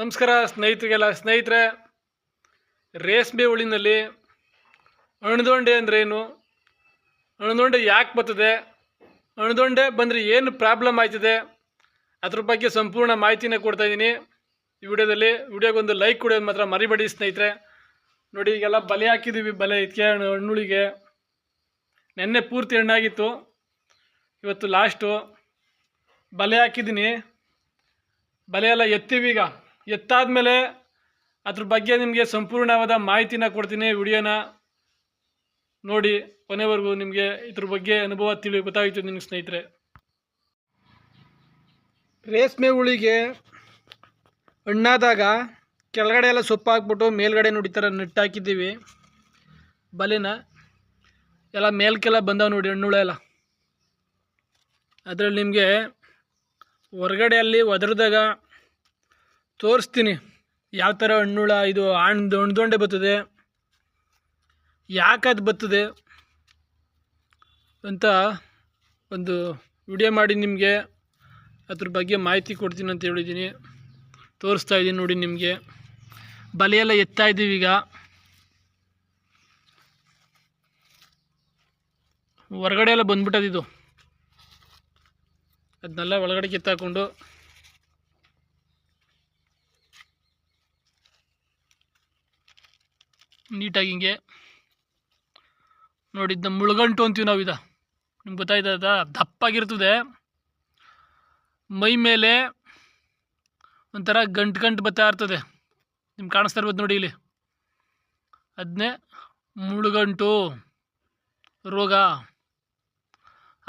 ನಮಸ್ಕಾರ ಸ್ನೇಹಿತರಿಗೆಲ್ಲ, ಸ್ನೇಹಿತರೆ. ರೇಷ್ಮೆ ಹುಳಿನಲ್ಲಿ ಅಣದೊಂಡೆ ಅಂದ್ರೇನು? ಅಣದೊಂಡೆ ಯಾಕೆ ಬರ್ತದೆ? ಅಣದೊಂಡೆ ಬಂದರೆ ಏನು ಪ್ರಾಬ್ಲಮ್ ಆಯ್ತದೆ? ಅದ್ರ ಬಗ್ಗೆ ಸಂಪೂರ್ಣ ಮಾಹಿತಿನ ಕೊಡ್ತಾ ಇದ್ದೀನಿ. ಈ ವಿಡಿಯೋದಲ್ಲಿ ವಿಡಿಯೋಗೊಂದು ಲೈಕ್ ಕೊಡೋದು ಮಾತ್ರ ಮರಿಬೇಡಿ ಸ್ನೇಹಿತರೆ. ನೋಡಿ, ಈಗೆಲ್ಲ ಬಲೆ ಹಾಕಿದ್ದೀವಿ ಬಲೆ ಇದಕ್ಕೆ ಹಣ್ಣುಳಿಗೆ. ನೆನ್ನೆ ಪೂರ್ತಿ ಹಣ್ಣಾಗಿತ್ತು. ಇವತ್ತು ಲಾಸ್ಟು ಬಲೆ ಹಾಕಿದ್ದೀನಿ. ಬಲೆ ಎಲ್ಲ ಎತ್ತೀವಿ ಈಗ ಎತ್ತಾದ್ಮೇಲೆ ಅದ್ರ ಬಗ್ಗೆ ನಿಮಗೆ ಸಂಪೂರ್ಣವಾದ ಮಾಹಿತಿನ ಕೊಡ್ತೀನಿ ವಿಡಿಯೋನ ನೋಡಿ, ಕೊನೆವರೆಗೂ ನಿಮಗೆ ಇದ್ರ ಬಗ್ಗೆ ಅನುಭವ ತಿಳಿ ಗೊತ್ತಾಯಿತು ನಿಮ್ಗೆ ಸ್ನೇಹಿತರೆ. ರೇಷ್ಮೆ ಹುಳಿಗೆ ಹಣ್ಣಾದಾಗ ಕೆಳಗಡೆ ಎಲ್ಲ ಸೊಪ್ಪು ಹಾಕ್ಬಿಟ್ಟು ಮೇಲ್ಗಡೆ ನೋಡಿ ಥರ ನೆಟ್ಟಾಕಿದ್ದೀವಿ. ಬಲೆನ ಎಲ್ಲ ಮೇಲ್ಕೆಲ್ಲ ಬಂದವ ನೋಡಿ ಹಣ್ಣುಳ ಎಲ್ಲ. ಅದರಲ್ಲಿ ನಿಮಗೆ ಹೊರಗಡೆ ಅಲ್ಲಿ ಒದರಿದಾಗ ತೋರಿಸ್ತೀನಿ. ಯಾವ ಥರ ಹಣ್ಣುಳ, ಇದು ಹಣ್ಣು ಹಣ್ದೊಂಡೆ ಬರ್ತದೆ. ಯಾಕೆ ಅದು ಬರ್ತದೆ ಅಂತ ಒಂದು ವಿಡಿಯೋ ಮಾಡಿ ನಿಮಗೆ. ಅದ್ರ ಬಗ್ಗೆ ಮಾಹಿತಿ ಕೊಡ್ತೀನಿ ಅಂತ ಹೇಳಿದ್ದೀನಿ ತೋರಿಸ್ತಾ ಇದ್ದೀನಿ ನೋಡಿ ನಿಮಗೆ. ಬಲೆಯೆಲ್ಲ ಎತ್ತಾ ಇದ್ದೀವಿ ಈಗ. ಹೊರಗಡೆ ಎಲ್ಲ ಬಂದ್ಬಿಟ್ಟದಿದು ಅದನ್ನೆಲ್ಲ ಒಳಗಡೆ ಕಿತ್ತಾಕೊಂಡು ನೀಟಾಗಿ ಹಿಂಗೆ ನೋಡಿ ಇದನ್ನ ಮುಳುಗಂಟು ಅಂತೀವಿ ನಾವು ಇದ. ನಿಮ್ಗೆ ಗೊತ್ತಾಯ್ತದ ದಪ್ಪಾಗಿರ್ತದೆ. ಮೈ ಮೇಲೆ ಒಂಥರ ಗಂಟು ಗಂಟು ಬತ್ತಾ ಇರ್ತದೆ. ನಿಮ್ಗೆ ಕಾಣಿಸ್ತಾ ಇರ್ಬೋದು ನೋಡಿ ಇಲ್ಲಿ. ಅದನ್ನೇ ಮುಳುಗಂಟು. ರೋಗ.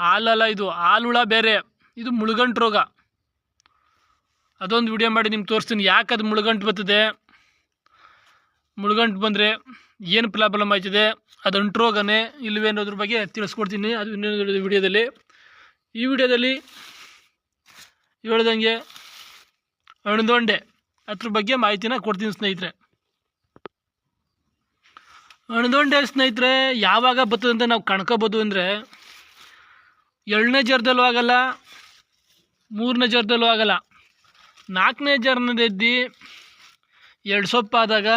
ಹಾಲಲ್ಲ ಇದು, ಹಾಲುಳ ಬೇರೆ. ಇದು ಮುಳುಗಂಟು ರೋಗ. ಅದೊಂದು ವಿಡಿಯೋ ಮಾಡಿ ನಿಮ್ಗೆ ತೋರಿಸ್ತೀನಿ. ಯಾಕೆ ಅದು ಮುಳುಗಂಟು ಬರ್ತದೆ ಮುಳುಗಂಟು ಬಂದರೆ ಏನು ಪ್ರಾಬ್ಲಮ್ ಆಯ್ತದೆ, ಅದು ಅಂಟ್ರೋಗನೆ ರೋಗನೇ ಇಲ್ಲವೇ ಅನ್ನೋದ್ರ ಬಗ್ಗೆ ತಿಳಿಸ್ಕೊಡ್ತೀನಿ. ಅದು ಇನ್ನೊಂದು ವಿಡಿಯೋದಲ್ಲಿ. ಈ ವಿಡಿಯೋದಲ್ಲಿ ಹೇಳ್ದಂಗೆ ಅಣದೊಂಡೆ ಅದ್ರ ಬಗ್ಗೆ ಮಾಹಿತಿನ ಕೊಡ್ತೀನಿ ಸ್ನೇಹಿತರೆ. ಅಣದೊಂಡೆ ಸ್ನೇಹಿತರೆ, ಯಾವಾಗ ಬರ್ತದೆ ಅಂತ ನಾವು ಕಣ್ಕೋಬೋದು ಅಂದರೆ ಎರಡನೇ ಜರದಲ್ಲೂ ಆಗಲ್ಲ, ಮೂರನೇ ಜರದಲ್ಲೂ ಆಗಲ್ಲ. ನಾಲ್ಕನೇ ಜರ್ನದೆದ್ದು ಎರಡು ಸೊಪ್ಪಾದಾಗ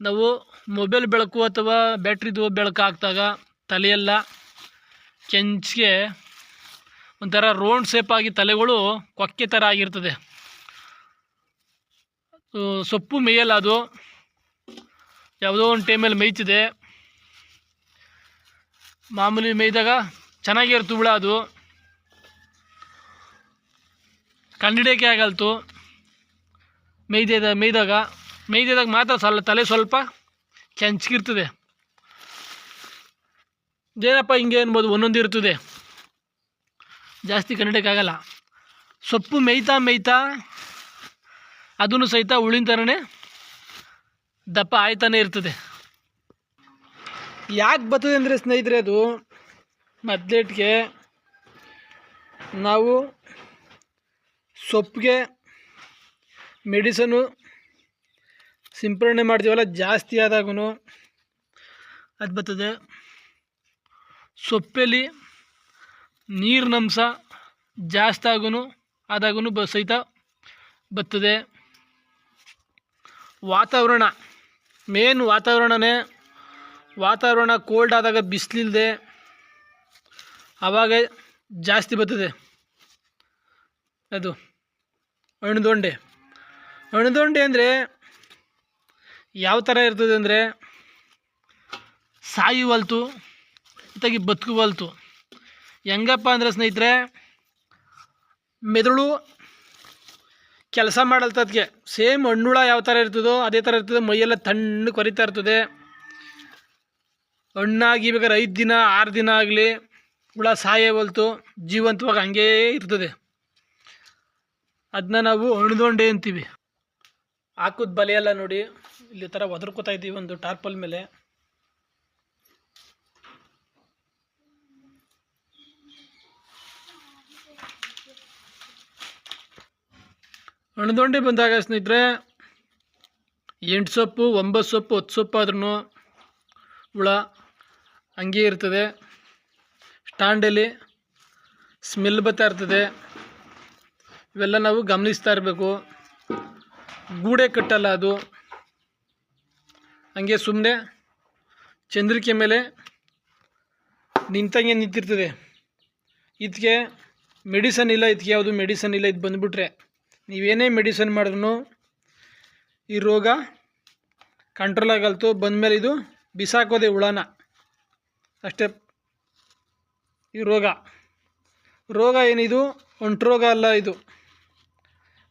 ನಾವು ಮೊಬೈಲ್ ಬೆಳಕು ಅಥವಾ ಬ್ಯಾಟ್ರಿದು ಬೆಳಕು ಹಾಕಿದಾಗ ತಲೆಯೆಲ್ಲ ಕೆಂಚಿಗೆ ಒಂಥರ ರೌಂಡ್ ಶೇಪಾಗಿ ತಲೆಗಳು ಕೊಕ್ಕೆ ಥರ ಆಗಿರ್ತದೆ. ಸೊಪ್ಪು ಮೇಯಲ್ಲ ಅದು. ಯಾವುದೋ ಒಂದು ಟೈಮಲ್ಲಿ ಮೇಯ್ತಿದೆ. ಮಾಮೂಲಿ ಮೇಯ್ದಾಗ ಚೆನ್ನಾಗಿರುತ್ತೆ ಹುಳ ಅದು. ಕಂಡಿಡಿಯೋಕೆ ಆಗಲ್ತು. ಮೇಯ್ದ ಮೇಯ್ದಾಗ ಮೇಯ್ದಿದಾಗ ಮಾತ್ರ ಸಲ, ತಲೆ ಸ್ವಲ್ಪ ಕೆಂಚ್ಗಿರ್ತದೆ. ಏನಪ್ಪ ಹಿಂಗೆ ಅನ್ಬೋದು? ಒಂದೊಂದು ಇರ್ತದೆ. ಜಾಸ್ತಿ ಕಂಡಿಡಿಯೋಕ್ಕಾಗಲ್ಲ ಸೊಪ್ಪು ಮೇಯ್ತಾ ಮೇಯ್ತಾ ಅದನ್ನು ಸಹಿತ ಉಳಿನ ಥರನೇ ದಪ್ಪ ಆಯ್ತಾನೆ ಇರ್ತದೆ. ಯಾಕೆ ಬರ್ತದೆ ಅಂದರೆ ಸ್ನೇಹಿತರೆ ಅದು? ಮದ್ಲೇಟ್ಗೆ ನಾವು ಸೊಪ್ಪಿಗೆ ಮೆಡಿಸನು ಸಿಂಪರಣೆ ಮಾಡ್ತೀವಲ್ಲ, ಜಾಸ್ತಿ ಆದಾಗೂ ಅದು ಬರ್ತದೆ. ಸೊಪ್ಪಲ್ಲಿ ನೀರಿನಂಶ ಜಾಸ್ತಿ ಆಗೂ ಆದಾಗೂ ಬ ಸಹಿತ ಬರ್ತದೆ. ವಾತಾವರಣ ಮೇನ್ ವಾತಾವರಣನೇ, ವಾತಾವರಣ ಕೋಲ್ಡ್ ಆದಾಗ ಬಿಸಿಲಿಲ್ಲದೆ ಆವಾಗ ಜಾಸ್ತಿ ಬರ್ತದೆ. ಅದು ಅಣದೊಂಡೆ. ಅಣದೊಂಡೆ ಅಂದರೆ ಯಾವ ಥರ ಇರ್ತದೆ ಅಂದರೆ ಸಾಯುವಲ್ತು, ಜೊತೆಗೆ ಬದುಕುವಲ್ತು. ಹೆಂಗಪ್ಪ ಅಂದರೆ ಸ್ನೇಹಿತರೆ, ಮೆದುಳು ಕೆಲಸ ಮಾಡಲ್ತದಕ್ಕೆ ಸೇಮ್ ಹಣ್ಣುಳ ಯಾವ ಥರ ಇರ್ತದೋ ಅದೇ ಥರ ಇರ್ತದೆ. ಮೈಯೆಲ್ಲ ತಣ್ಣು ಕೊರಿತಾ ಇರ್ತದೆ. ಹಣ್ಣಾಗಿ ಬೇಕಾದ್ರೆ ಐದು ದಿನ, ಆರು ದಿನ ಆಗಲಿ ಹುಳ ಸಾಯವಲ್ತು, ಜೀವಂತವಾಗಿ ಹಂಗೇ ಇರ್ತದೆ. ಅದನ್ನ ನಾವು ಹಣ್ದೊಂಡೆ ಅಂತೀವಿ. ಹಾಕೋದು ಬಲೆಯೆಲ್ಲ ನೋಡಿ. ಇಲ್ಲಿ ಥರ ಒದರ್ಕೋತಾ ಇದ್ದೀವಿ ಒಂದು ಟಾರ್ಪಲ್ ಮೇಲೆ. ಹಣದೊಂಡಿ ಬಂದಾಗ ಸ್ನೇಹಿತರೆ, ಎಂಟು ಸೊಪ್ಪು, ಒಂಬತ್ತು ಸೊಪ್ಪು, ಹತ್ತು ಸೊಪ್ಪು ಆದ್ರೂ ಹುಳ ಹಂಗೆ ಇರ್ತದೆ. ಸ್ಟ್ಯಾಂಡಲ್ಲಿ ಸ್ಮೆಲ್ ಬರ್ತಾ ಇರ್ತದೆ. ಇವೆಲ್ಲ ನಾವು ಗಮನಿಸ್ತಾ ಇರಬೇಕು. ಗೂಡೆ ಕಟ್ಟಲ್ಲ ಅದು. ಹಂಗೆ ಸುಮ್ಮನೆ ಚಂದ್ರಿಕೆ ಮೇಲೆ ನಿಂತಂಗೆ ನಿಂತಿರ್ತದೆ. ಇದಕ್ಕೆ ಮೆಡಿಸನ್ ಇಲ್ಲ ಇದಕ್ಕೆ ಯಾವುದು ಮೆಡಿಸನ್ ಇಲ್ಲ, ಇದು ಬಂದುಬಿಟ್ರೆ ನೀವೇನೇ ಮೆಡಿಸನ್ ಮಾಡಿದ್ರು ಈ ರೋಗ ಕಂಟ್ರೋಲ್ ಆಗಲ್ತು. ಬಂದಮೇಲೆ ಇದು ಬಿಸಾಕೋದೆ ಹುಳನ. ಅಷ್ಟೇ ಈ ರೋಗ. ರೋಗ ಏನಿದು? ರೋಗ ಅಲ್ಲ ಇದು.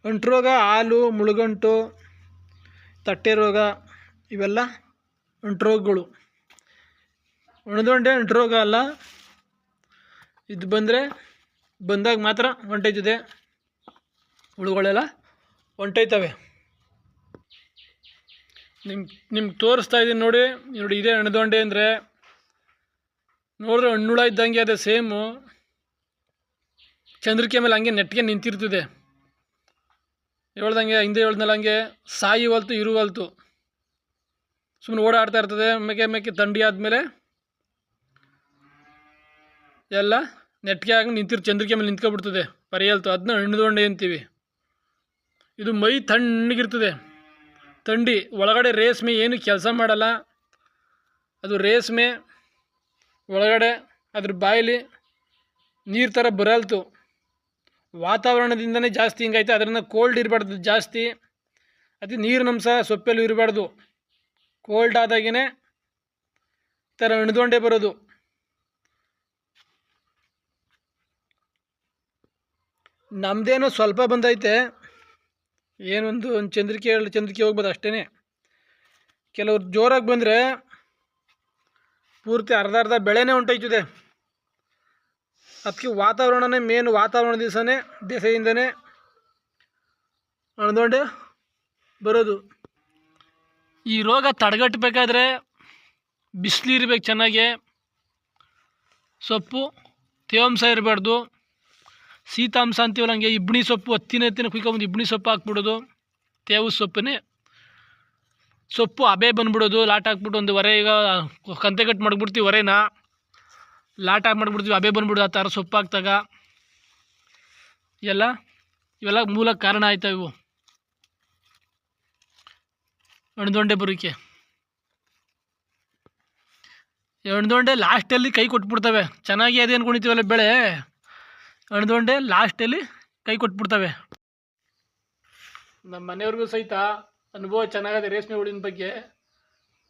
ಒಂಟು ರೋಗ ಹಾಲು, ಮುಳುಗಂಟು, ತಟ್ಟೆ ರೋಗ. ಇವೆಲ್ಲ ರೋಗಗಳು. ಒಣದೊಂಡೆ ಅಂಟ್ರೋಗ ಅಲ್ಲ. ಇದು ಬಂದರೆ ಬಂದಾಗ ಮಾತ್ರ ಹೊಂಟೈತಿದೆ. ಹುಳುಗಳೆಲ್ಲ ಹೊಂಟೈತವೆ. ನಿಮ್, ನಿಮ್ಗೆ ತೋರಿಸ್ತಾ ಇದ್ದೀನಿ ನೋಡಿ. ನೋಡಿ, ಇದೇ ಅಣದೊಂಡೆ ಅಂದರೆ ನೋಡಿದ್ರೆ ಹಣ್ಣುಳ ಇದ್ದಂಗೆ ಅದೇ ಸೇಮು. ಚಂದ್ರಿಕೆ ಮೇಲೆ ಹಂಗೆ ನೆಟ್ಟಿಗೆ ನಿಂತಿರ್ತದೆ. ಹೇಳ್ದಂಗೆ ಹಿಂದೆ ಹೇಳ್ದಲ್ಲ ಹಂಗೆ ಸಾಯುವಲ್ತು, ಇರುವಲ್ತು. ಸುಮ್ಮನೆ ಓಡಾಡ್ತಾ ಇರ್ತದೆ, ಮೇಕೆ ಮೇಕೆ ತಂಡಿ ಆದಮೇಲೆ ಎಲ್ಲ ನೆಟ್ಗೆ ಆಗಿ ನಿಂತಿರ್, ಚಂದ್ರಿಕೆ ಮೇಲೆ ನಿಂತ್ಕೊಬಿಡ್ತದೆ. ಪರಿಯಲ್ತು ಅದನ್ನ ಹಣ್ಣುದೊಂಡೆ ಅಂತೀವಿ. ಇದು ಮೈ ತಣ್ಣಗಿರ್ತದೆ. ತಂಡಿ, ಒಳಗಡೆ ರೇಷ್ಮೆ ಏನು ಕೆಲಸ ಮಾಡಲ್ಲ. ಅದು ರೇಷ್ಮೆ, ಒಳಗಡೆ ಅದ್ರ ಬಾಯಲ್ಲಿ ನೀರು ಥರ ಬರಲ್ತು. ವಾತಾವರಣದಿಂದನೇ ಜಾಸ್ತಿ ಹಿಂಗೈತೆ ಅದರಿಂದ ಕೋಲ್ಡ್ ಇರಬಾರ್ದು ಜಾಸ್ತಿ. ಅದು ನೀರಿನಂಶ ಸೊಪ್ಪಲ್ಲಿ ಇರಬಾರ್ದು. ಕೋಲ್ಡ್ ಆದಾಗೇ ಥರ ಅಣ್ದೊಂಡೆ ಬರೋದು. ನಮ್ಮದೇನೋ ಸ್ವಲ್ಪ ಬಂದೈತೆ. ಏನೊಂದು ಒಂದು ಚಂದ್ರಿಕೆ ಎರಡು ಚಂದ್ರಿಕೆ ಹೋಗ್ಬೋದು ಅಷ್ಟೇ ಕೆಲವ್ರು ಜೋರಾಗಿ ಬಂದರೆ ಪೂರ್ತಿ ಅರ್ಧ ಅರ್ಧ ಬೆಳೆನೇ ಉಂಟೈತದೆ. ಅದಕ್ಕೆ ವಾತಾವರಣನೇ ಮೇನ್ ವಾತಾವರಣ ದಿವಸನೇ ದಿಸೆಯಿಂದನೇ ಅಣ್ದೊಂಡೆ ಬರೋದು. ಈ ರೋಗ ತಡೆಗಟ್ಟಬೇಕಾದ್ರೆ ಬಿಸಿಲು ಇರಬೇಕು ಚೆನ್ನಾಗಿ. ಸೊಪ್ಪು, ತೇವಾಂಶ ಇರಬಾರ್ದು. ಶೀತಾಂಶ ಅಂತೀವಲ್ಲ ಹಂಗೆ ಇಬ್ಬಣಿ ಸೊಪ್ಪು ಹತ್ತಿನ ಹತ್ತಿನ ಕುಯ್ಕೊಂಬಂದು ಇಬ್ಬಣಿ ಸೊಪ್ಪು ಹಾಕ್ಬಿಡೋದು. ತೇವು ಸೊಪ್ಪನ್ನೇ. ಸೊಪ್ಪು ಅಬೆ ಬಂದ್ಬಿಡೋದು, ಲಾಟ್ ಹಾಕ್ಬಿಟ್ಟು ಒಂದು ಹೊರೆ ಈಗ ಕಂತೆ ಕಟ್ ಮಾಡಿಬಿಡ್ತೀವಿ ಹೊರೆನ ಲಾಟ್ ಹಾಕಿ ಮಾಡಿಬಿಡ್ತೀವಿ, ಅಬೆ ಬಂದ್ಬಿಡೋದು ಆ ಥರ ಸೊಪ್ಪು ಹಾಕ್ದಾಗ. ಎಲ್ಲ ಇವೆಲ್ಲ ಮೂಲ ಕಾರಣ ಆಯ್ತಾ ಇವು. ಅಣ್ದೊಂಡೆ ಬರೋಕ್ಕೆ ಅಣ್ದೊಂಡೆ ಲಾಸ್ಟಲ್ಲಿ ಕೈ ಕೊಟ್ಬಿಡ್ತವೆ. ಚೆನ್ನಾಗಿ ಅದೇನು ಕುಣಿತೀವಲ್ಲ ಬೆಳೆ? ಅಣ್ದೊಂಡೆ ಲಾಸ್ಟಲ್ಲಿ ಕೈ ಕೊಟ್ಬಿಡ್ತವೆ. ನಮ್ಮ ಮನೆಯವ್ರಿಗೂ ಸಹಿತ ಅನುಭವ ಚೆನ್ನಾಗಿದೆ ರೇಷ್ಮೆ ಹುಳಿನ ಬಗ್ಗೆ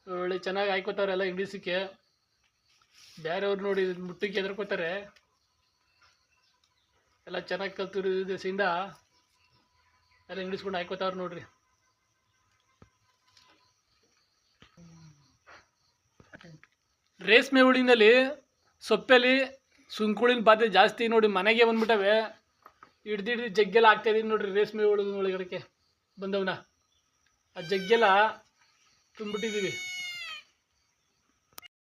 ಒಳ್ಳೆ ಚೆನ್ನಾಗಿ ಹಾಯ್ಕೋತಾರೆಲ್ಲ ಇಂಗ್ಲೀಷಕ್ಕೆ ಬೇರೆಯವ್ರು ನೋಡಿ ಮುಟ್ಟಿಗೆ ಎದ್ರಕೋತಾರೆ ಎಲ್ಲ ಚೆನ್ನಾಗಿ ಕಲ್ತಿರೋ ದಿವಸದಿಂದ ಎಲ್ಲ ಇಂಗ್ಲೀಷ್ಕೊಂಡು ಹಾಯ್ಕೋತಾವ್ರು ನೋಡ್ರಿ. ರೇಷ್ಮೆ ಹುಳಿನಲ್ಲಿ ಸೊಪ್ಪಲ್ಲಿ ಸುಂಕುಳಿನ ಬಾಧೆ ಜಾಸ್ತಿ ನೋಡಿ ಮನೆಗೆ ಬಂದ್ಬಿಟ್ಟವೆ. ಹಿಡ್ದಿಡ್ದು ಜಗ್ಗೆಲ್ಲ ಹಾಕ್ತಾಯಿದ್ದೀನಿ ನೋಡಿರಿ ರೇಷ್ಮೆ ಹುಳಿನ ಒಳಗಡೆಗೆ ಬಂದವನ. ಆ ಜಗ್ಗೆಲ್ಲ ತುಂಬಿಟ್ಟಿದ್ದೀವಿ.